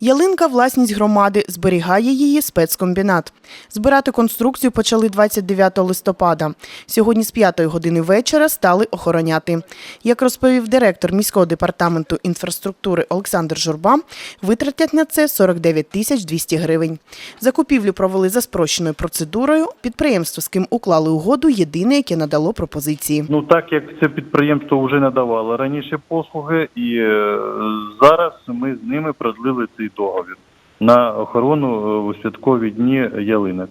Ялинка власність громади, зберігає її спецкомбінат. Збирати конструкцію почали 29 листопада. Сьогодні з 5 години вечора стали охороняти. Як розповів директор міського департаменту інфраструктури Олександр Журба, витратять на це 49 тисяч 200 гривень. Закупівлю провели за спрощеною процедурою. Підприємство, з ким уклали угоду, єдине, яке надало пропозиції. Ну так як це підприємство вже надавало раніше послуги, і е, зараз ми з ними продлили цей договір на охорону е, у святкові дні ялинок.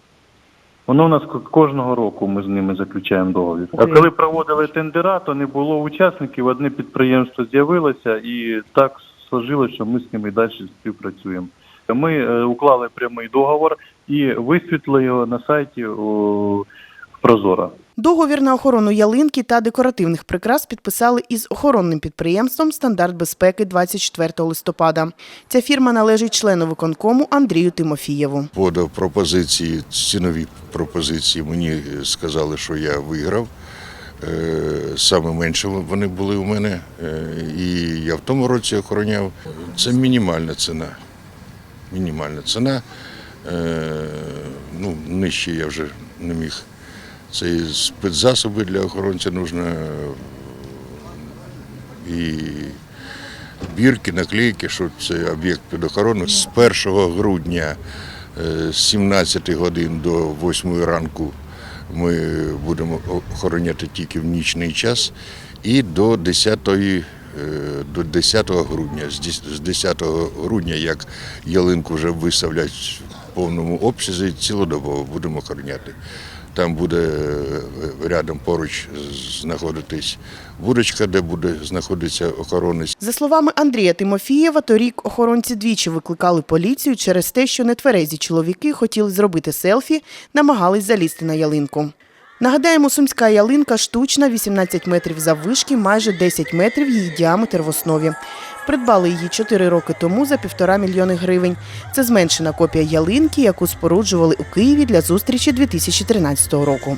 Воно у нас кожного року ми з ними заключаємо договір. А коли проводили тендера, то не було учасників, одне підприємство з'явилося, і так сложилось, що ми з ними далі співпрацюємо. Ми е, уклали прямий договор і висвітлили його на сайті Прозора. Договір на охорону ялинки та декоративних прикрас підписали із охоронним підприємством Стандарт безпеки 24 листопада. Ця фірма належить члену виконкому Андрію Тимофієву. подав пропозиції, цінові пропозиції. Мені сказали, що я виграв. Е, Саме менше вони були у мене. Е, І я в тому році охороняв. Це мінімальна ціна. Мінімальна ціна. Е, Ну, нижче я вже не міг. Це і спецзасоби для охоронця потрібно. І бірки, наклейки, що це об'єкт під охороною. З 1 грудня е, з 17 годин до 8 ранку ми будемо охороняти тільки в нічний час і до 10 е, до 10 грудня. З 10 грудня, як ялинку вже виставлять в повному обсязі, цілодобово будемо охороняти. Там буде е, рядом поруч знаходитись вудочка, де буде знаходитися охоронець. За словами Андрія Тимофієва, торік охоронці двічі викликали поліцію через те, що нетверезі чоловіки хотіли зробити селфі, намагались залізти на ялинку. Нагадаємо, сумська ялинка штучна, 18 метрів заввишки, майже 10 метрів її діаметр в основі. Придбали її 4 роки тому за півтора мільйони гривень. Це зменшена копія ялинки, яку споруджували у Києві для зустрічі 2013 року.